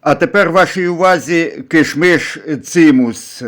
А тепер вашій увазі кишмиш цимус.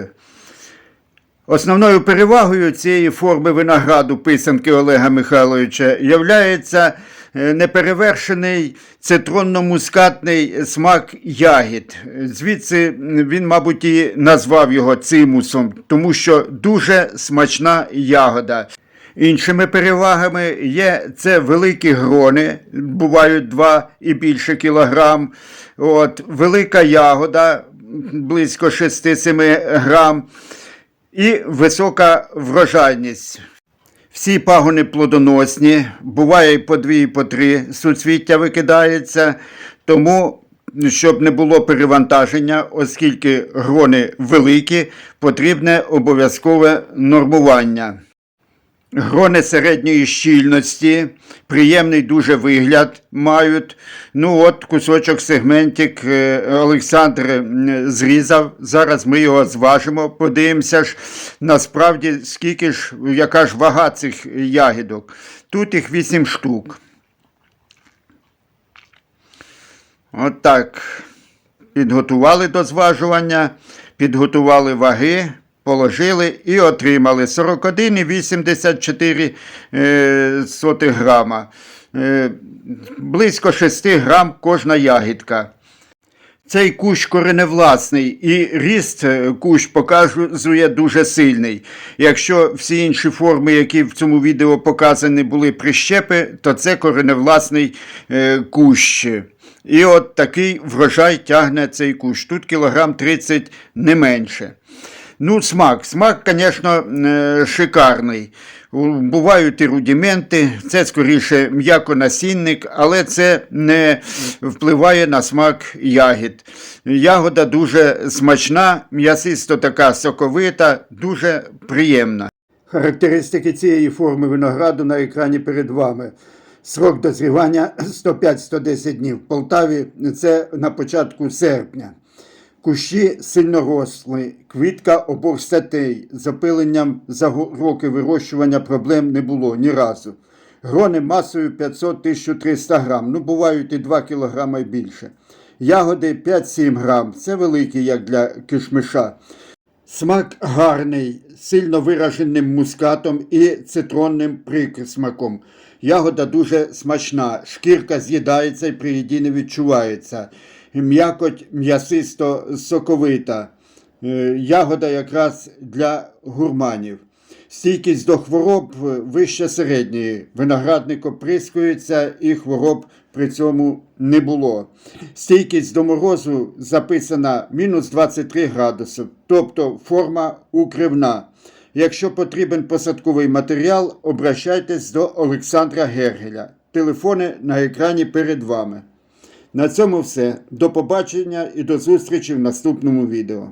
Основною перевагою цієї форми винограду писанки Олега Михайловича являється е, неперевершений цитронно-мускатний смак ягід. Звідси він, мабуть, і назвав його цимусом, тому що дуже смачна ягода. Іншими перевагами є це великі грони, бувають 2 і більше кілограм. От, велика ягода близько 6-7 грам і висока врожайність. Всі пагони плодоносні, буває і по дві, і по три суцвіття викидається, тому, щоб не було перевантаження, оскільки грони великі, потрібне обов'язкове нормування. Грони середньої щільності, приємний дуже вигляд мають. Ну от кусочок сегментик е, Олександр зрізав. Зараз ми його зважимо, подивимося ж насправді, скільки ж, яка ж вага цих ягідок. Тут їх 8 штук. От так. Підготували до зважування, підготували ваги, положили і отримали 41,84 е, грама. Е, Близько 6 грам кожна ягідка. Цей кущ кореневласний і ріст е, кущ показує дуже сильний. Якщо всі інші форми, які в цьому відео показані, були прищепи, то це кореневласний кущ. І от такий врожай тягне цей кущ. Тут кілограм 30 не менше. Ну, смак. Смак, звісно, е, шикарний. Бувають і рудименти, це скоріше м'яконасінник, але це не впливає на смак ягід. Ягода дуже смачна, м'ясисто така соковита, дуже приємна. Характеристики цієї форми винограду на екрані перед вами. Срок дозрівання 105-110 днів. В Полтаві це на початку серпня. Кущі сильнорослі, квітка обох статей. Запиленням за роки вирощування проблем не було ні разу. Грони масою 500-1300 грам, ну бувають і 2 кілограма і більше. Ягоди 5-7 грам, це великі, як для кишмиша. Смак гарний, сильно вираженим мускатом і цитронним присмаком. Ягода дуже смачна, шкірка з'їдається і при їді не відчувається. М'якоть м'ясисто соковита. Е, Ягода якраз для гурманів. Стійкість до хвороб е, вище середньої. Виноградник оприскується і хвороб при цьому не було. Стійкість до морозу записана мінус 23 градуси, тобто форма укривна. Якщо потрібен посадковий матеріал, обращайтесь до Олександра Гергеля. Телефони на екрані перед вами. На цьому все. До побачення і до зустрічі в наступному відео.